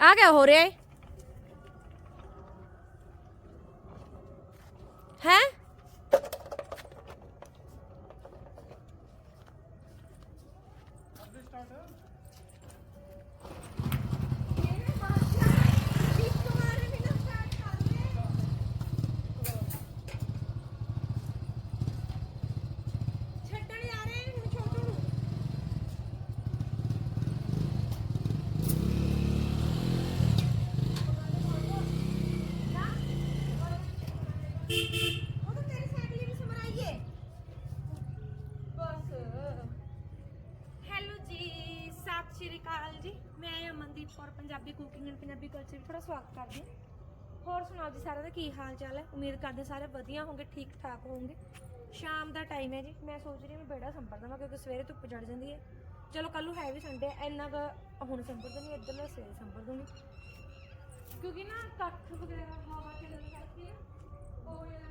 ਆ ਗਿਆ ਹੋ ਰਿਹਾ ਹੈ ਹੈ? ਉਮੀਦ ਕਰਦੇ ਸਾਰੇ ਵਧੀਆ ਹੋਵੋਗੇ ਠੀਕ ਠਾਕ ਹੋਵੋਗੇ ਸ਼ਾਮ ਦਾ ਟਾਈਮ ਹੈ ਜੀ। ਮੈਂ ਸੋਚ ਰਹੀ ਹਾਂ ਬੇੜਾ ਸੰਭਰ ਦਵਾਂ ਕਿਉਂਕਿ ਸਵੇਰੇ ਧੁੱਪ ਚੜ ਜਾਂਦੀ ਹੈ। ਚਲੋ ਕੱਲ ਹੈ ਵੀ ਸੰਡੇ ਇੰਨਾ ਕੁ ਹੁਣ ਸੰਭਰ ਦਣੀ ਇੱਧਰ ਲੈ ਸਵੇਰੇ ਸੰਭਰ ਦੂੰਗੀ। ਕਿਉਂਕਿ ਨਾ ਕੱਠ ਵਗੈਰਾ ਹਵਾ ਚੱਲਣ Oh, yeah.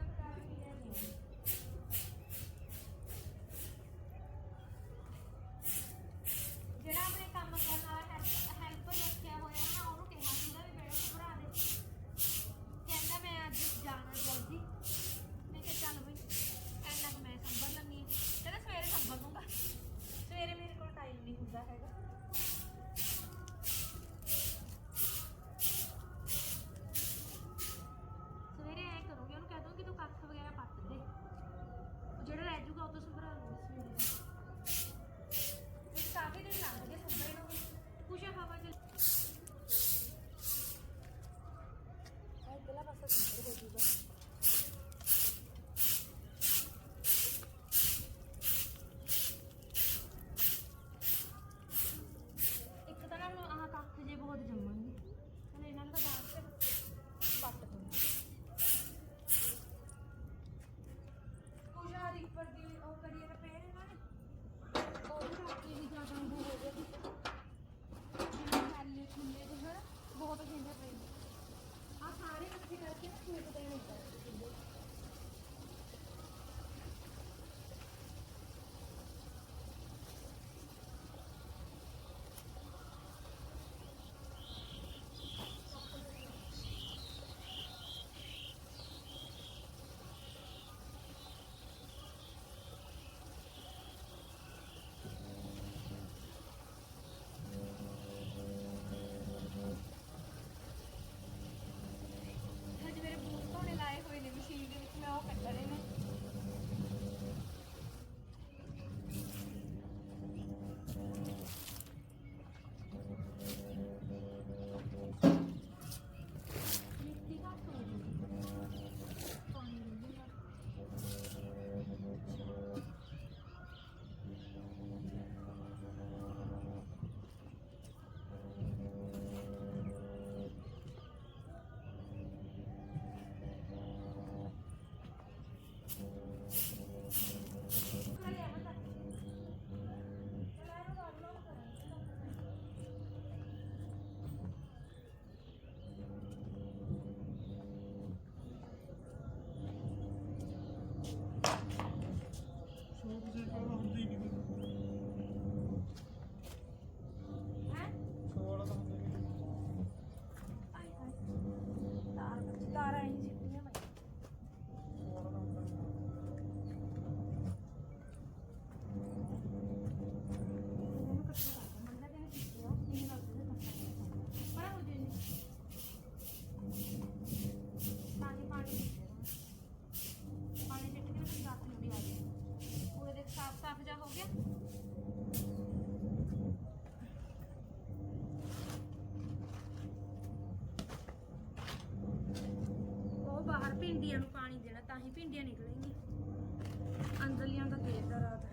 ਭਿੰਡੀਆਂ ਨਿਕਲਣਗੀਆਂ। ਅੰਦਰਲੀਆਂ ਦਾ ਦੇਰ ਦਾ ਰਾਤ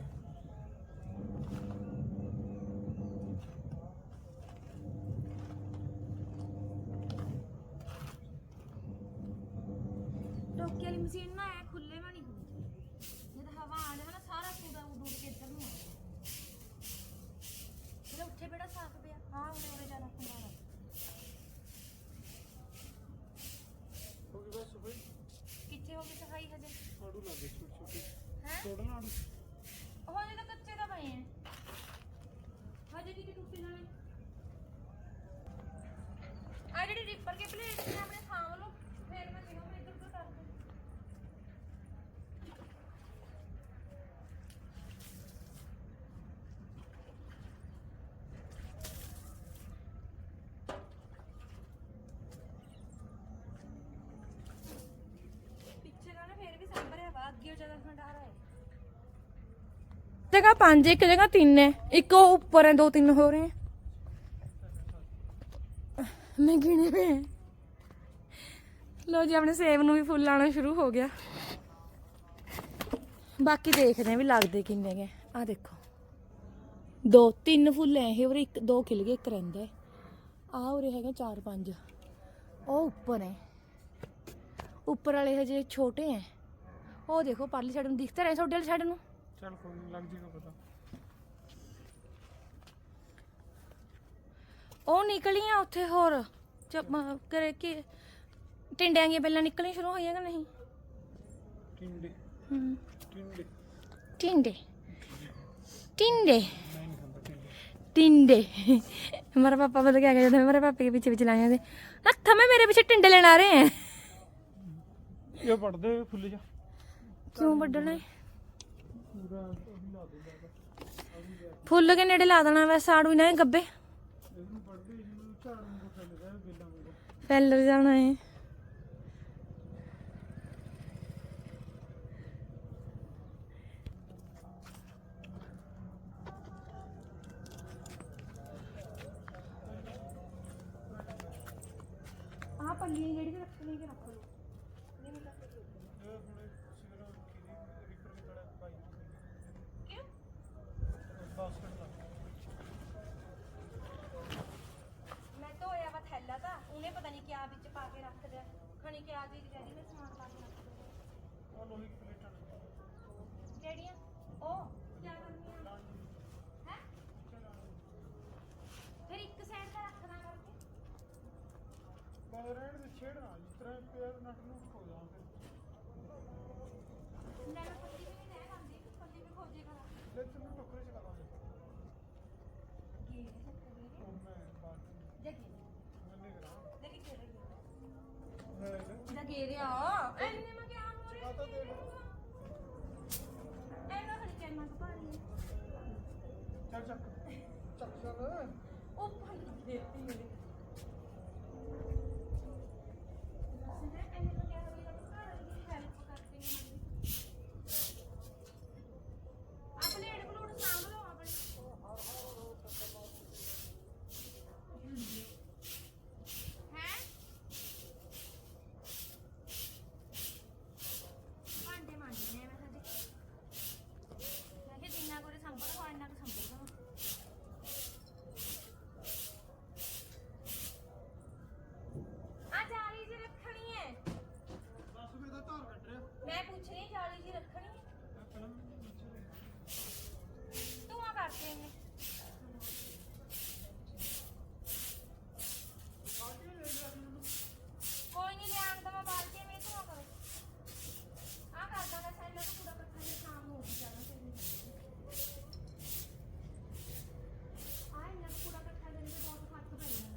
ਟੋਕੀ ਵਾਲੀ ਮਸ਼ੀਨ ਨਾ ਪੇਪਰ ਕੇ ਪਲੇਟ ਨੇ ਆਪਣੇ ਸਾਂਭ ਲਓ ਫਿਰ ਮੈਂ ਕਿਹਾ ਮੈਂ ਇੱਧਰ ਉੱਧਰ ਕਰ ਦੂੰ ਪਿੱਛੇ ਦਾ ਨਾ ਫੇਰ ਵੀ ਸੰਭਰਿਆ ਵਾ ਅੱਗੇ ਉਹ ਜ਼ਿਆਦਾ ਖੰਡਾਰਾ ਹੈ ਜਗ੍ਹਾ ਪੰਜ ਇੱਕ ਜਗ੍ਹਾ ਤਿੰਨ ਹੈ ਇੱਕ ਉਹ ਉੱਪਰ ਹੈ ਦੋ ਤਿੰਨ ਹੋ ਰਹੇ ਹੈ ਮੈਂ ਗਿਣੇ ਵੇ ਲੋ ਜੀ, ਆਪਣੇ ਸੇਬ ਨੂੰ ਵੀ ਫੁੱਲ ਆਣਾ ਸ਼ੁਰੂ ਹੋ ਗਿਆ। ਬਾਕੀ ਦੇਖਦੇ ਆ ਵੀ ਲੱਗਦੇ ਕਿੰਨੇ ਗਏ ਆ ਦੇਖੋ। ਦੋ, ਤਿੰਨ ਫੁੱਲ ਐ, ਇਹ ਉਰੇ ਇੱਕ, ਦੋ ਖਿਲ ਗਏ, ਇੱਕ ਰਹਿੰਦਾ ਹੈ ਆ ਉਰੇ ਹੈਗੇ ਚਾਰ, ਪੰਜ। ਉਹ ਉੱਪਰ ਹੈ ਉੱਪਰ ਵਾਲੇ ਹਜੇ ਛੋਟੇ ਐ। ਉਹ ਦੇਖੋ, ਪਰਲੀ ਸਾਈਡ ਨੂੰ ਦਿਖਦਾ ਰਹੇ, ਤੁਹਾਡੇ ਵਾਲੀ ਸਾਈਡ ਨੂੰ? ਚੱਲ ਕੋਈ ਲੱਗ ਜੇਗਾ ਪਤਾ। ਉਹ ਨਿਕਲੀਆਂ ਉੱਥੇ ਹੋਰ ਚਪ ਕਰੇ ਕਿ ਟਿੰਡਿਆਂ ਦੀਆਂ ਬੈਲਾਂ ਨਿਕਲਣੀਆਂ ਸ਼ੁਰੂ ਹੋਈਆਂ ਕਿ ਨਹੀਂ ਟਿੰਡੇ ਹੂੰ ਟਿੰਡੇ ਟਿੰਡੇ ਟਿੰਡੇ ਮੈਂ ਨਹੀਂ ਖਾਂਦਾ ਟਿੰਡੇ ਟਿੰਡੇ मेरा पापा बदल के आ गया मेरे पापे के पीछे पीछे लाए थे रखा मैं मेरे पीछे टिंडे लेने आ रहे हैं ਇਹ ਪੜਦੇ ਫੁੱਲ ਜਾ क्यों बढ़ना है ਪੂਰਾ ਉਹੀ ਲਾ ਦੇ ਫੁੱਲ ਕੇ ਨੇੜੇ ਲਾ ਫੈਲਰ ਜਾਣਾ ਹੈ ਆ ਪੱਲੀਆਂ ਜਿਹੜੀ ਤੇ ਰੱਖਣੀ ਕਿ ਰੱਖ ਲਓ ਇਹ ਹੁਣੇ ਸਿਗਰਟ ਕੀ ਰਿਪਰ ਦੀ ਤੜਾ ਪਾਈ ਕਿਉਂ ਬਾਸਕਟ ਲਾ ਮੈਂ ਧੋਇਆ ਵਾ ਥੈਲਾ ਤਾਂ ਉਹਨੇ ਪਤਾ ਨਹੀਂ ਕਿਆ ਵਿੱਚ ਪਾ ਕੇ ਰੱਖ ਦਿਆ ਖਣੀ ਕਿਆ ਚੀਜ਼ ਕਹਿੰਦੀ ਮੈਂ ਸਮਾਨ ਪਾ ਕੇ ਰੱਖ ਦਿਆ ਉਹ ਲੋਹੇ ਦੀ ਪਲੇਟਾਂ ਕਿਹੜੀਆਂ ਉਹ ਕਿਆ ਕਰਨੀਆਂ ਹੈ ਫਿਰ ਇੱਕ ਸਾਈਡ ਤੇ ਰੱਖਣਾ ਕਰਕੇ ਬਾਹਰ ਰਹਿਣ ਦੇ ਛੇੜਨਾ ਜਿਸ ਤਰ੍ਹਾਂ ਪਿਆ ਨਟ ਨੂੰ ਖੋ ਜਾ ਫਿਰ ਲੈ ਲਓ ਪੱਤੀ ਵੀ ਨਹੀਂ ਰਹਿ ਜਾਂਦੀ ਪੱਤੀ ਵੀ ਖੋਜੇ ਕਰਾ ਲੈ ਤੈਨੂੰ ਟੋਕਰੇ ਚ ਕਰਾਂਗੇ ਕੀ ਉਹ ਮੈਂ ਬਾਅਦ ਚ ਜਗੀ ਮੰਨੇ ਕਰਾਂ ਦੇਖੀ ਕਿਹੜੇ ਮੈਂ ਜਗੀ ਰਿਆ ਐਨੇ ਮੈਂ ਕਿਆ ਹੋ ਰਿਹਾ ਆ ਤਾਂ ਦੇਖ ਐਨਾ ਖੜੀ ਚੈਨ ਪਾ ਲਈ ਚੱਲ ਚੱਕ ਚੱਕ ਚੱਲ ਉਹ ਭਾਈ ਦੇਤੀ ਮੇਰੇ ਬਸ ਨਾ ਐਨੇ ਮੈਂ ਕਿਆ ਹੋ ਰਿਹਾ ਘਰ ਦੀ ਹੈਲਪ ਕਰਦੀ ਹਾਂ ਆਪਣੇ ਏਡ ਬਲੂਡ ਸਾਂਭ ਲਓ ਆਪਣੇ ਹੈ ਭਾਂਡੇ ਮਾਂਜਣੇ ਆ ਮੈਂ ਸਾਡੇ ਮੈਂ ਕਿ ਜਿੰਨਾ ਕੋਰੇ ਸੰਭਲ ਹੋ ਇੰਨਾ ਕੁ ਸੰਭਲ ਗਾ ਆ ਜਾਲੀ ਜੀ ਰੱਖਣੀ ਹੈ 10 ਰੁਪਏ ਦਾ ਧਾਰ ਕੱਟ ਰਿਹਾ ਮੈਂ ਪੁੱਛ ਰਹੀ ਜਾਲੀ ਜੀ ਰੱਖਣੀ ਹੈ ਮੈਂ ਫਿਲਮ ਤੂੰ ਆ ਕਰਦੇ ਨੇ ਕੋਈ ਨਹੀਂ ਲਿਆਣ ਦਾ ਮੈਂ ਬਾਲਟੀ ਵਿੱਚ ਤੂੰ ਆ ਕਰੋ ਆ ਕਰਦਾ ਮੈਂ ਸੈਲਰ ਨੂੰ ਪੂਰਾ ਇਕੱਠਾ ਜਿਹਾ ਸ਼ਾਮ ਨੂੰ ਹੋ ਜਾਣਾ ਫਿਰ ਆ ਇਹਨਾਂ ਨੂੰ ਪੂਰਾ ਇਕੱਠਾ ਦੇਣ ਦੇ ਬਹੁਤ ਖਰਚ ਪੈ ਜਾਣਾ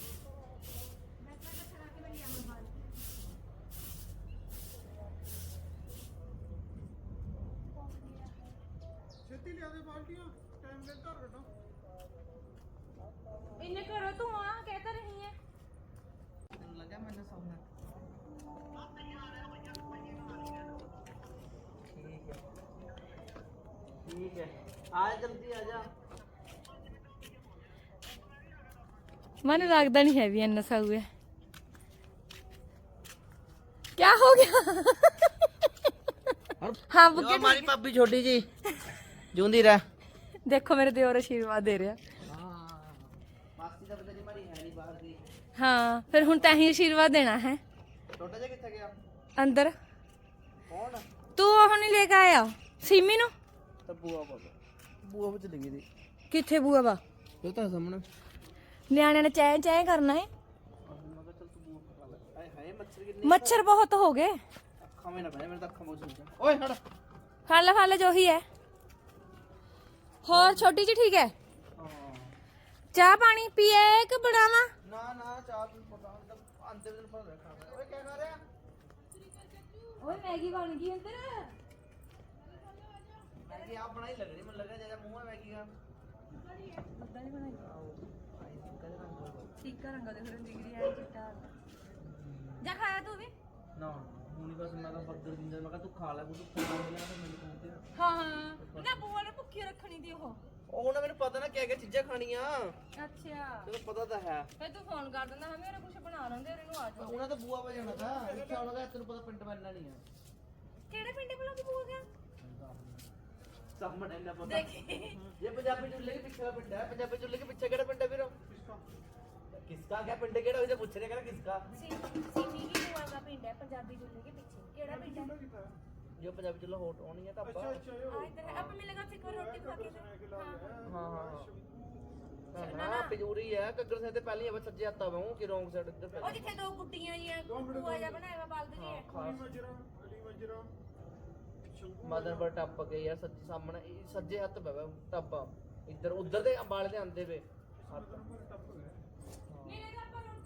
ਮੈਂ ਤਾਂ ਇਕੱਠਾ ਕਰਕੇ ਮੈਂ ਲਿਆਵਾਂ ਬਾਲਟੀ ਛੇਤੀ ਲਿਆ ਦੇ ਬਾਲਟੀਆਂ ਟਾਈਮ ਦੇ ਧਾਰ ਕੱਢੋ ਇੰਨੇ ਘਰੋਂ ਤੂੰ ਆ ਕਹਿ ਤਾਂ ਰਹੀ ਹੈ ਲੱਗਾ ਮੈਨੂੰ ਸੌਣਾ ਠੀਕ ਹੈ ਠੀਕ ਹੈ ਆ ਜਲਦੀ ਆ ਜਾ ਮੈਨੂੰ ਲੱਗਦਾ ਨਹੀਂ ਹੈ ਵੀ ਇੰਨਾ ਸਾਊ ਹੈ ਕੀ ਹੋ ਗਿਆ ਹਾਂ ਬੁੱਕੇ हमारी पप्पी छोटी जी ਜੂੰਦੀ ਰਹਿ। ਦੇਖੋ ਮੇਰੇ ਦਿਓਰ ਅਸ਼ੀਰਵਾਦ ਦੇ ਰਿਹਾ। ਹਾਂ ਫਿਰ ਹੁਣ ਤਾਂ ਹੀ ਅਸ਼ੀਰਵਾਦ ਦੇਣਾ ਹੈ। ਛੋਟਾ ਜਿਹਾ ਕਿੱਥੇ ਗਿਆ ਅੰਦਰ। ਕੌਣ ਤੂੰ ਉਹ ਨਹੀਂ ਲੈ ਕੇ ਆਇਆ? ਸੀਮੀ ਨੂੰ? ਬੂਆ ਬਾਬਾ ਬੂਆ ਵਿੱਚ ਲੱਗੀ ਦੀ ਕਿੱਥੇ ਬੂਆ ਬਾ ਉਹ ਤਾਂ ਸਾਹਮਣੇ ਨਿਆਣਿਆਂ ਨੇ ਚੈਂ ਚੈਂ ਕਰਨਾ ਹੈ। ਮੱਛਰ ਬਹੁਤ ਹੋ ਗਏ। ਅੱਖਾਂ ਮੇ ਨਾ ਬਣੇ ਮੇਰੇ ਤਾਂ ਅੱਖਾਂ ਮੋਚ ਓਏ ਹਟ ਖਾ ਲੈ ਖਾ ਹੈ। ਹੋਰ ਛੋਟੀ ਜੀ ਠੀਕ ਹੈ? ਹਾਂ ਚਾਹ ਪਾਣੀ ਪੀਏ ਕਿ ਬਣਾਵਾ? ਨਾ ਨਾ ਚਾਹ ਤੂੰ ਪਤਾ ਅੰਦਰ ਦਿਨ ਪਰ ਰੱਖਾ ਓਏ ਕੀ ਕਰ ਰਿਹਾ? ਓਏ ਮੈਗੀ ਬਣ ਗਈ ਅੰਦਰ। ਮੈਗੀ ਆਪ ਬਣਾਈ ਲੱਗ ਰਹੀ ਮੈਨੂੰ ਲੱਗਾ ਜ਼ਿਆਦਾ ਮੂੰਹ ਹੈ ਮੈਗੀ ਦਾ। ਉਦਾਂ ਨਹੀਂ ਬਣਾਈ। ਟਿੱਕਾ ਰੰਗਾ ਦੇ ਫਿਰ ਡਿਗਰੀ ਆ ਚਿੱਟਾ। ਜਾ ਖਾਇਆ ਤੂੰ ਵੀ। ਨਾ। ਹੁਣੀ ਬਸ ਮੈਂ ਤਾਂ 버ਗਰ ਦਿੰਦਾ ਮੈਂ ਕਿਹਾ ਤੂੰ ਖਾ ਲੈ ਕੁਝ ਖਾਣਾ ਮਿਲਿਆ ਤਾਂ ਮੈਨੂੰ ਕਹਿੰਦੇ ਹਾਂ ਹਾਂ। ਨਾ ਬੂਆ ਨੇ ਭੁੱਖੀ ਰੱਖਣੀ ਦੀ ਉਹ। ਉਹ ਨਾ ਮੈਨੂੰ ਪਤਾ ਨਾ ਕਿਆ ਕਿਆ ਚੀਜ਼ਾਂ ਖਾਣੀਆਂ। ਅੱਛਾ। ਤੈਨੂੰ ਪਤਾ ਤਾਂ ਹੈ। ਫੇ ਤੂੰ ਫੋਨ ਕਰ ਦਿੰਦਾ ਹਾਂ ਮੇਰੇ ਕੁਝ ਬਣਾ ਲੈਂਦੇ ਇਹਨੂੰ ਆ ਜਾਓ। ਉਹਨਾਂ ਤਾਂ ਬੂਆ ਵਜਾਣਾ ਤਾਂ ਇੱਥੇ ਆਉਣਾ ਤਾਂ ਤੈਨੂੰ ਪਤਾ ਪਿੰਡ ਮੈਨਾਂ ਨਹੀਂ ਆ। ਕਿਹੜੇ ਪਿੰਡੇ ਬੁਲਾ ਕੇ ਬੂਆ ਗਿਆ? ਸਾਹਮਣੇ ਇੰਨਾ ਪਤਾ। ਦੇਖੀ। ਇਹ ਪੰਜਾਬੀ ਚੁੱਲ੍ਹੇ ਕੇ ਪਿੱਛੇ ਦਾ ਪਿੰਡ ਹੈ ਪੰਜਾਬੀ ਚੁੱਲ੍ਹੇ ਕੇ ਪਿੱਛੇ ਕਿਹੜਾ ਪਿੰਡ ਹੈ ਵੀਰੋ? ਕਿਸਕਾ ਕਿਆ ਪਿੰਡ? ਕਿਹੜਾ ਉਹਦੇ ਪੁੱਛ ਰਿਹਾ ਕਹਿੰਦਾ ਕਿਸਕਾ? ਸੀਮੀ ਕੀ ਬੂਆ ਦਾ ਪਿੰਡ ਹੈ? ਪੰਜਾਬੀ ਜੁੱਲੇ ਕੇ ਪਿੱਛੇ। ਕਿਹੜਾ ਪਿੰਡ ਹੈ? ਜੋ ਪੰਜਾਬੀ ਚੁੱਲ੍ਹਾ ਹੋਟ ਹੋਣੀ ਹੈ ਢਾਬਾ ਅੱਛਾ ਅੱਛਾ ਇਹ ਆ ਇੱਧਰ ਹੈ। ਆਪਾਂ ਮਿਲੇਗਾ ਤੇ ਰੋਟੀ ਖਾ ਕੇ ਫਿਰ। ਹਾਂ ਹਾਂ। ਹਾਂ। ਹਾਂ ਹਾਂ ਪਜੂਰੀ ਹੈ ਕੱਗਰ ਸੇ ਤੇ ਪਹਿਲੀ ਹੈ ਬਸ ਸੱਜੇ ਹੱਥ ਆਵਾਂ ਕਿ ਰੋਂਗ ਸਾਈਡ ਇੱਧਰ ਉਹ ਜਿੱਥੇ ਦੋ ਗੁੱਡੀਆਂ ਜੀਆਂ ਬੂਆ ਜਿਹਾ ਬਣਾਇਆ ਵਾ ਬਲਦ ਜੀ ਹੈ ਅਲੀ ਮਜਰਾ ਅਲੀ ਮਜਰਾ ਸ਼ੰਭੂ ਮਦਨਪੁਰ ਟੱਪ ਕੇ ਯਾਰ ਸੱਜੇ ਸਾਹਮਣੇ ਇਹ ਸੱਜੇ ਹੱਥ ਪਵੇ ਢਾਬਾ ਇੱਧਰ ਉਧਰ ਦੇ ਅੰਬਾਲੇ ਦੇ ਆਂਦੇ ਵੇ ਮਦਨਪੁਰ ਟੱਪ ਗਿਆ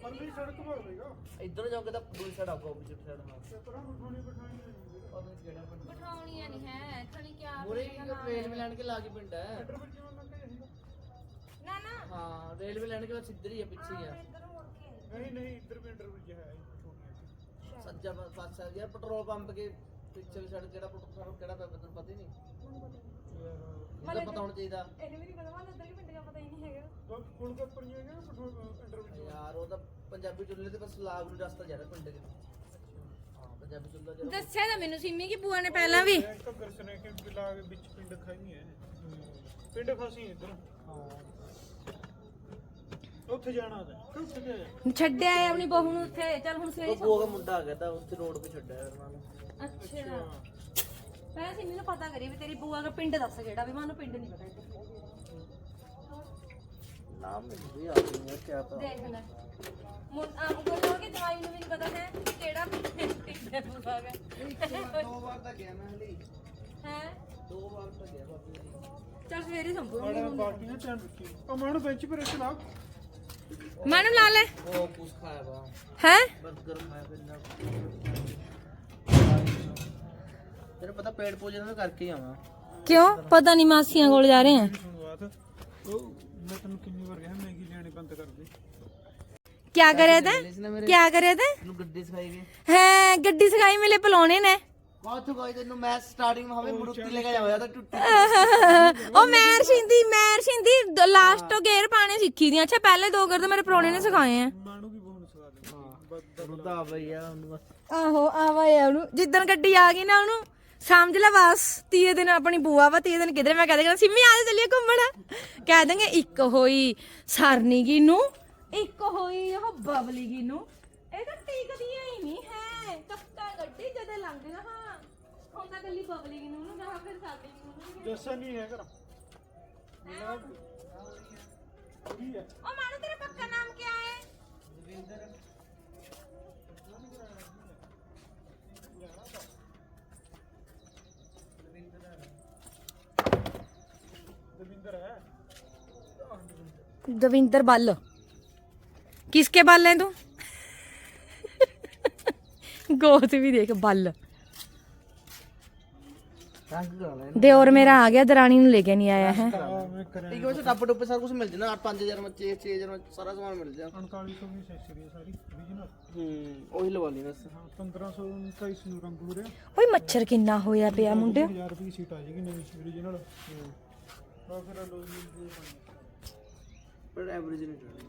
ਸੜਕ ਹੋਵੇਗਾ ਇੱਧਰ ਜਾਓਗੇ ਤਾਂ ਦੂਜੀ ਸਾਈਡ ਆਊਗਾ ਆਪੋਜ਼ਿਟ ਸਾਈਡ ਹਾਂ ਤੇ ਤਰ੍ਹਾਂ ਬਿਠਾਣੀ ਬਿਠਾਣੀ ਪਤਾ ਨਹੀਂ ਕਿਹੜਾ ਪਿੰਡ ਬਿਠਾਉਣੀਆਂ ਨਹੀਂ ਹੈ ਥਣੀ ਕੀ ਮੂਰੇ ਰੇਲਵੇ ਲਾਈਨ ਕੇ ਲਾਗੇ ਪਿੰਡ ਹੈ। ਲੈਟਰ ਵਿੱਚ ਜਿਵੇਂ ਮੈਂ ਕਹਿੰਦਾ ਨਾ ਨਾ। ਹਾਂ ਰੇਲਵੇ ਲਾਈਨ ਕੇ ਬਸ ਇੱਧਰ ਹੀ ਹੈ ਪਿੱਛੇ ਹੀ ਹੈ ਇੱਧਰ ਮੁੜ ਕੇ। ਨਹੀਂ ਨਹੀਂ ਇੱਧਰ ਵੀ ਇੰਟਰਵਿਊ ਜਿਹਾ ਹੈ ਛੋਟੀਆਂ ਸੱਜਾ ਪਾ- ਪਾਸਾ ਯਾਰ ਪੈਟਰੋਲ ਪੰਪ ਕੇ ਪਿੱਛੇ ਵੀ ਸਾਈਡ ਕਿਹੜਾ ਪੈਟਰੋਲ ਪੰਪ ਕਿਹੜਾ ਪੈਪ ਤੈਨੂੰ ਪਤਾ ਹੀ ਨਹੀਂ। ਯਾਰ ਇਹਦਾ ਪਤਾ ਹੋਣਾ ਚਾਹੀਦਾ। ਇਹਨੂੰ ਵੀ ਨਹੀਂ ਪਤਾ ਮੈਨੂੰ ਉੱਧਰ ਵੀ ਪਿੰਡ ਦਾ ਪਤਾ ਹੀ ਨਹੀਂ ਹੈਗਾ। ਉਹ ਕੋਲ ਕੱਪਰ ਨਹੀਂ ਹੈਗਾ ਇੰਟਰਵਿਊ ਯਾਰ ਉਹ ਤਾਂ ਪੰਜਾਬੀ ਚੁੱਲ੍ਹੇ ਤੇ ਬਸ ਲਾਗ ਨੂੰ ਰਸਤਾ ਜਾ ਰਿਹਾ ਪਿੰਡ ਦੇ ਹਾਂ ਪੰਜਾਬੀ ਚੁੱਲ੍ਹਾ ਜਿਹੜਾ ਦੱਸਿਆ ਤਾਂ ਮੈਨੂੰ ਸਿੰਮੀ ਕੀ ਬੂਆ ਨੇ ਪਹਿਲਾਂ ਵੀ। ਘੱਗਰ ਸਨੇ ਕੇ ਬਿਲਾ ਕੇ ਵਿੱਚ ਪਿੰਡ ਖਾਈ ਹੈ। ਪਿੰਡ ਫਸੀ ਇੱਧਰ। ਹਾਂ। ਉੱਥੇ ਜਾਣਾ ਤਾਂ ਉੱਥੇ ਜਾਇਆ ਛੱਡਿਆ ਆਪਣੀ ਬਹੂ ਨੂੰ ਉੱਥੇ। ਚੱਲ ਹੁਣ ਸਵੇਰੇ ਉਹ ਮੁੰਡਾ ਆ ਗਿਆ ਤਾਂ ਉੱਥੇ ਰੋਡ 'ਤੇ ਛੱਡਿਆ ਉਹਨਾਂ ਨੂੰ। ਅੱਛਾ। ਪਹਿਲਾਂ ਸਿੰਮੀ ਨੂੰ ਪਤਾ ਕਰੀ ਵੀ ਤੇਰੀ ਬੂਆ ਦਾ ਪਿੰਡ ਦੱਸ ਕਿਹੜਾ ਵੀ ਮੈਨੂੰ ਪਿੰਡ ਨਹੀਂ ਪਤਾ ਨਾਮ ਮੈਨੂੰ ਵੀ ਆ ਗਿਆ ਕਿਆ ਪਤਾ। ਦੇਖ ਲੈ। ਮੁੰ ਆ ਉਹ ਹੋ ਕੇ ਦਵਾਈ ਨੂੰ ਵੀ ਨਹੀਂ ਪਤਾ ਹੈ ਕਿ ਕਿਹੜਾ ਪਿੰਡ ਹੈ ਬੂਆ ਦਾ। ਦੋ ਵਾਰ ਤਾਂ ਗਿਆ ਮੈਂ ਹਲੀ। ਹੈ? ਦੋ ਵਾਰ ਤਾਂ ਗਿਆ ਬਾਬੇ ਜੀ ਚੱਲ ਸਵੇਰੇ ਸੰਭੂ। ਬੜਾ ਪਾਰਟੀਆਂ ਧਿਆਨ ਰੱਖੀ। ਉਹ ਮਾਨੂੰ ਬੈਂਚ ਪਰ ਲਾ ਮਨ ਲਾ ਲੈ। ਉਹ ਕੁਛ ਖਾਇਆ ਵਾ। ਹੈ? ਬਰਗਰ ਖਾਇਆ ਫਿਰ ਨਾ ਤੈਨੂੰ ਪਤਾ ਪੇੜ ਪੂਜੇ ਤਾਂ ਮੈਂ ਕਰਕੇ ਹੀ ਆਵਾਂ ਕਿਉਂ ਪਤਾ ਨਹੀਂ ਮਾਸੀਆਂ ਕੋਲ ਜਾ ਰਹੇ ਆ ਸੁਣਵਾਤ ਉਹ ਮੈਂ ਤੈਨੂੰ ਕਿੰਨੀ ਵਾਰ ਕਿਹਾ ਮੈਗੀ ਲੈਣੀ ਬੰਦ ਕਰ ਦੇ ਕੀ ਕਰਿਆ ਤੈਂ ਇਸ ਨੇ ਮੇਰੇ ਕੀ ਕਰਿਆ ਤੈਂ ਨੂੰ ਗੱਡੀ ਸਿਖਾਈ ਗਈ ਹੈ ਗੱਡੀ ਸਿਖਾਈ ਮਿਲੇ ਪਲਾਉਣੇ ਨੇ ਬਾਅਦ ਚ ਕੋਈ ਤੈਨੂੰ ਮੈਂ ਸਟਾਰਟਿੰਗ में हमें मुड़ुक्ति लेके जाओ ਤਾਂ ਟੁੱਟੀ ਉਹ ਮੈਰ ਸਿੰਦੀ ਮੈਰ ਸਿੰਦੀ ਲਾਸਟ ਗੇਅਰ ਪਾਣੇ ਸਿੱਖੀ ਦੀਆਂ ਅੱਛਾ ਪਹਿਲੇ ਦੋ ਗੇਅਰ ਤਾਂ ਮੇਰੇ ਪਰੋਣੇ ਨੇ ਸਿਖਾਏ ਆ ਮਾਨੂੰ ਵੀ ਬਹੁਤ ਸਵਾਦ ਹੈ ਹਾਂ ਰੁਦਾ ਭਈਆ ਉਹਨੂੰ ਬਸ ਆਹੋ ਆਵਾ ਆ ਉਹਨੂੰ ਜਿੱਦਣ ਗੱਡੀ ਆ ਗਈ ਨਾ ਉਹਨੂੰ ਸਮਝ ਲੈ ਬਸ ਤੀਏ ਦਿਨ ਆਪਣੀ ਬੂਆ ਵਾ ਤੀਏ ਦਿਨ ਕਿਧਰੇ? ਮੈਂ ਕਹਿ ਦੇਗਾ ਸਿੰਮੀ ਆ ਜਾ ਚੱਲੀਏ ਘੁੰਮਣ। ਕਹਿ ਦੇਂਗੇ ਇੱਕ ਹੋਈ ਸਰਨੀ ਗੀ ਨੂੰ ਇੱਕ ਹੋਈ ਉਹ ਬਬਲੀ ਗੀ ਨੂੰ ਇਹ ਤਾਂ ਟਿਕਦੀਆਂ ਹੀ ਨਹੀਂ ਹੈ। ਕੱਪਾ ਗੱਡੀ ਜਦੇ ਲੰਘ ਹਾਂ। ਹੁਣ ਤਾਂ ਗੱਲੀ ਬਬਲੀ ਗੀ ਨੂੰ ਨਾ ਫਿਰ ਸਰਨੀ ਗੀ ਨੂੰ ਜੱਸਾ ਨਹੀਂ ਹੈ ਘਰ ਕੀ ਹੈ? ਉਹ ਮਾਨੂ ਤੇਰਾ ਪੱਕਾ ਨਾਮ ਕੀ ਹੈ? ਦਵਿੰਦਰ दविंदर बल किसके बल हैं तू गोद भी देख बल ਰੰਗ ਕਰਾ ਲੈ देवर मेरा आ गया दरानी ਨੂੰ ਲੈ ਕੇ ਨਹੀਂ ਆਇਆ ਹੈ ਆ ਮੈਂ ਕਰਾਂ ਠੀਕ ਹੈ ਟੱਪ ਟੁੱਪ ਸਾਰਾ ਕੁਝ ਮਿਲ ਜਾਣਾ 5000 ਵਿੱਚ 6000 ਵਿੱਚ ਸਾਰਾ ਸਮਾਨ ਮਿਲ ਜਾ 3900 ਦੀ ਸੈਸਰੀ ਸਾਰੀ original ਹੂੰ ਉਹੀ ਲਵਾ ਲਈ ਬਸ ਹਾਂ 1500 250 ਨੂੰ ਰੰਗ ਹੋ ਰਿਹਾ ਓਏ ਮੱਛਰ ਕਿੰਨਾ ਹੋਇਆ ਪਿਆ ਮੁੰਡੇ 1000 ਰੁਪਏ ਦੀ ਸੀਟ ਆ ਜਾਏਗੀ ਨਵੀਂ original ਹਾਂ ਫਿਰ ਲੋ ਜੀ ਪਰ ਐਵਰੇਜ ਨਹੀਂ ਕਰਨੀ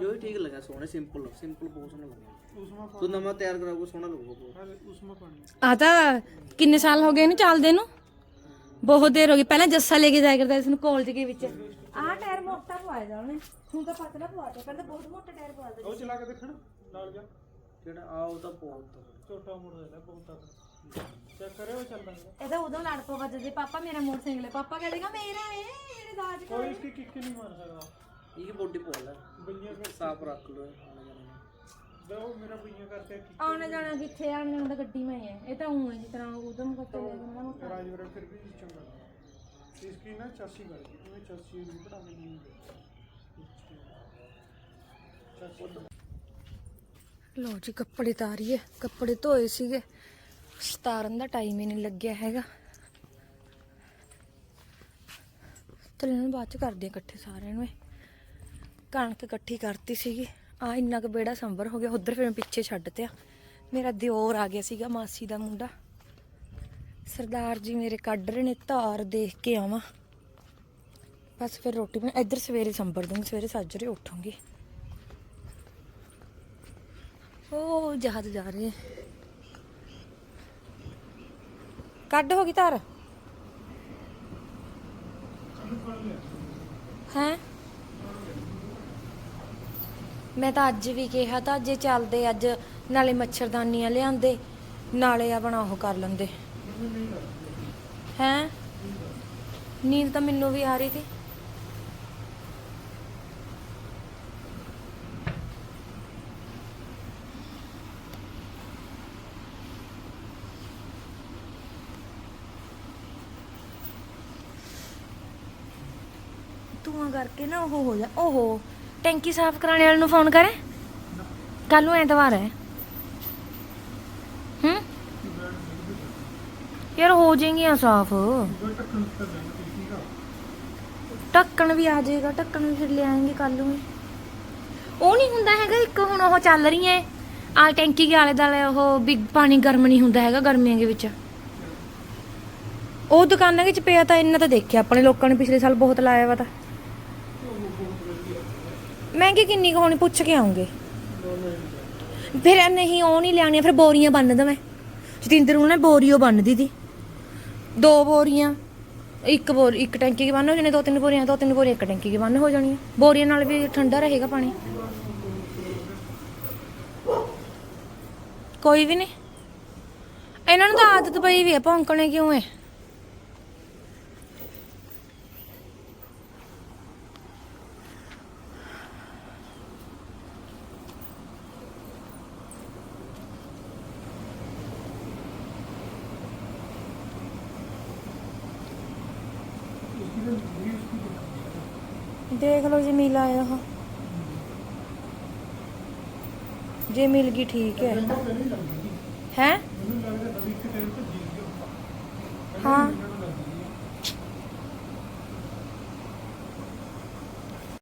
ਜੋ ਹੀ ਠੀਕ ਲੱਗਾ ਸੋਹਣੇ ਸਿੰਪਲ ਸਿੰਪਲ ਬਹੁਤ ਸੋਹਣਾ ਲੱਗਾ ਉਸਮਾ ਤੂੰ ਨਵਾਂ ਤਿਆਰ ਕਰਾਉਗਾ ਸੋਹਣਾ ਲੱਗੂਗਾ ਬਹੁਤ। ਹਾਂ ਉਸਮਾ ਪਾਣੀ। ਆ ਤਾਂ ਕਿੰਨੇ ਸਾਲ ਹੋ ਗਏ ਇਹਨੂੰ ਚੱਲਦੇ ਨੂੰ? ਬਹੁਤ ਦੇਰ ਹੋ ਗਈ। ਪਹਿਲਾਂ ਜੱਸਾ ਲੈ ਕੇ ਜਾਇਆ ਕਰਦਾ ਇਸ ਨੂੰ ਕਾਲਜ ਦੇ ਵਿੱਚ। ਆਹ ਟਾਇਰ ਮੋਟਾ ਪਵਾਇਆ ਜਾ ਉਹਨੇ। ਹੁਣ ਤਾਂ ਪਤਲਾ ਪਵਾਤਾ ਕਹਿੰਦਾ ਬਹੁਤ ਮੋਟਾ ਟਾਇਰ ਪਵਾ ਦੇ ਉਹ ਚਲਾ ਕੇ ਦੇਖਣ ਨਾਲ ਜਾ। ਜਿਹੜਾ ਆ ਉਹ ਤਾਂ ਬਹੁਤ ਛੋਟਾ ਮੋਟਰ ਹੈ ਬਹੁਤ। ਚੈੱਕ ਕਰਿਓ ਚੱਲਦਾ ਇਹਦਾ ਉਦੋਂ ਲੜ ਪੋ ਵੱਜਦੇ ਪਾਪਾ ਮੇਰਾ ਮੋਟਰਸਾਈਕਲ ਹੈ। ਪਾਪਾ ਕਹੇਗਾ ਮੇਰਾ ਏ ਮੇਰੇ ਦਾਜ ਕਾ ਕੋਈ ਇਸकी ਕਿੱਕ ਨਹੀਂ ਮਾਰ ਸਕਦਾ। ਇਹ ਬੋਡੀ ਪੋਲ ਹੈ ਸਾਫ਼ ਰੱਖ ਲੋ। ਆਣਾ ਜਾਣਾ ਦੋ ਮੇਰਾ ਬਈਆਂ ਕਰਕੇ ਆਉਣਾ ਜਾਣਾ ਕਿੱਥੇ ਆ? ਮੈਨੂੰ ਤਾਂ ਗੱਡੀ ਮੈਂ ਹੈ ਇਹ ਤਾਂ ਹੂੰ ਹੈ ਜਿਸ ਤਰ੍ਹਾਂ ਉਦਮ ਕਰਕੇ ਲੈ ਜਾਂਦਾ ਨੂੰ ਰਾਜਵਰ ਫਿਰ ਵੀ ਚੰਗਾ ਇਸ ਕੀ ਨਾ ਚਾਸੀ ਗੱਲ ਕਿ ਮੈਂ ਚਾਸੀ ਨੂੰ ਪੜਾਉਣੀ ਨਹੀਂ ਲੋ ਜੀ ਕੱਪੜੇ ਤਾਰੀਏ। ਕੱਪੜੇ ਧੋਏ ਸੀਗੇ। ਸਤਾਰਨ ਦਾ ਟਾਈਮ ਹੀ ਨਹੀਂ ਲੱਗਿਆ ਹੈਗਾ। ਤਲਨ ਬਾਅਦ ਚ ਕਰਦੇ ਇਕੱਠੇ ਸਾਰਿਆਂ ਨੂੰ ਕਣਕ ਇਕੱਠੀ ਕਰਤੀ ਸੀਗੀ। ਆ ਇੰਨਾ ਕੁ ਬੇੜਾ ਸੰਭਰ ਹੋ ਗਿਆ। ਉਧਰ ਫਿਰ ਮੈਂ ਪਿੱਛੇ ਛੱਡ ਤਿਆ। ਮੇਰਾ ਦਿਓਰ ਆ ਗਿਆ ਸੀਗਾ, ਮਾਸੀ ਦਾ ਮੁੰਡਾ। ਸਰਦਾਰ ਜੀ ਮੇਰੇ ਕੱਢ ਰਹੇ ਨੇ, ਧਾਰ ਦੇਖ ਕੇ ਆਵਾਂ। ਬਸ ਫਿਰ ਰੋਟੀ ਬਣਾ ਇੱਧਰ ਸਵੇਰੇ ਸੰਭਰ ਦੂੰਗੀ, ਸਵੇਰੇ ਸਾਜਰੇ ਉੱਠੂੰਗੀ। ਉਹ ਜਹਾਜ਼ ਜਾ ਰਹੇ ਕੱਢ ਹੋ ਗਈ ਧਾਰ। ਹੈ? ਮੈਂ ਤਾਂ ਅੱਜ ਵੀ ਕਿਹਾ ਤਾਂ ਜੇ ਚੱਲਦੇ ਅੱਜ, ਨਾਲੇ ਮੱਛਰਦਾਨੀਆਂ ਲਿਆਂਦੇ, ਨਾਲੇ ਆਪਣਾ ਉਹ ਕਰ ਲੈਂਦੇ। ਹੈ? ਨੀਂਦ ਤਾਂ ਮੈਨੂੰ ਵੀ ਆ ਰਹੀ ਸੀ। ਧੂਆਂ ਕਰਕੇ ਨਾ ਉਹ ਹੋ ਜਾ, ਓਹੋ। ਟੈਂਕੀ ਸਾਫ਼ ਕਰਾਉਣ ਵਾਲੇ ਨੂੰ ਫੋਨ ਕਰੇ? ਕੱਲ ਨੂੰ ਐਤਵਾਰ ਹੈ। ਹੂੰ? ਯਾਰ ਹੋ ਜਾਏਗੀਆਂ ਸਾਫ਼। ਢੱਕਣ ਵੀ ਆ ਜਾਏਗਾ, ਢੱਕਣ ਵੀ ਫਿਰ ਲੈ ਆਏਂਗੇ ਕੱਲ ਨੂੰ। ਉਹ ਨਹੀਂ ਹੁੰਦਾ ਹੈਗਾ, ਇੱਕ ਹੁਣ ਉਹ ਚੱਲ ਰਹੀ ਹੈ ਆ ਟੈਂਕੀ ਦੇ ਆਲੇ ਦੁਆਲੇ ਉਹ ਵੀ ਪਾਣੀ ਗਰਮ ਨਹੀਂ ਹੁੰਦਾ ਹੈਗਾ ਗਰਮੀਆਂ ਦੇ ਵਿੱਚ। ਉਹ ਦੁਕਾਨਾਂ ਵਿੱਚ ਪਿਆ ਤਾਂ ਇੰਨਾ ਤਾਂ ਦੇਖਿਆ, ਆਪਣੇ ਲੋਕਾਂ ਨੇ ਪਿਛਲੇ ਸਾਲ ਬਹੁਤ ਲਾਇਆ ਵਾ ਤਾਂ। ਮਹਿੰਗੀ ਕਿੰਨੀ ਕੁ ਹੋਣੀ, ਪੁੱਛ ਕੇ ਆਉਂਗੇ। ਫਿਰ ਇਹ ਨਹੀਂ, ਉਹ ਨਹੀਂ ਲਿਆਣੀਆਂ ਫਿਰ ਬੋਰੀਆਂ ਬੰਨ ਦਵਾਂ। ਜਤਿੰਦਰ ਨੂੰ ਨੇ ਬੋਰੀਓ ਬੰਨਦੀ ਦੀ ਦੋ ਬੋਰੀਆਂ, ਇੱਕ ਬੋਰ, ਇੱਕ ਟੈਂਕੀ ਕੀ ਬੰਨ ਹੋ ਜਾਣੀ, ਦੋ ਤਿੰਨ ਬੋਰੀਆਂ, ਦੋ ਤਿੰਨ ਬੋਰੀਆਂ, ਇੱਕ ਟੈਂਕੀ ਦੀ ਬੰਨ ਹੋ ਜਾਣੀ ਬੋਰੀਆਂ ਨਾਲ ਵੀ ਠੰਡਾ ਰਹੇਗਾ ਪਾਣੀ। ਕੋਈ ਵੀ ਨਹੀਂ। ਇਹਨਾਂ ਨੂੰ ਤਾਂ ਆਦਤ ਪਈ ਵੀ ਹੈ ਭੌਂਕਣੇ ਕਿਉਂ ਹੈ ਦੇਖ ਲਓ ਜੇ ਮਿਲ ਆਇਆ ਉਹ ਜੇ ਮਿਲ ਗਈ ਠੀਕ ਹੈ ਹੈ ਹਾਂ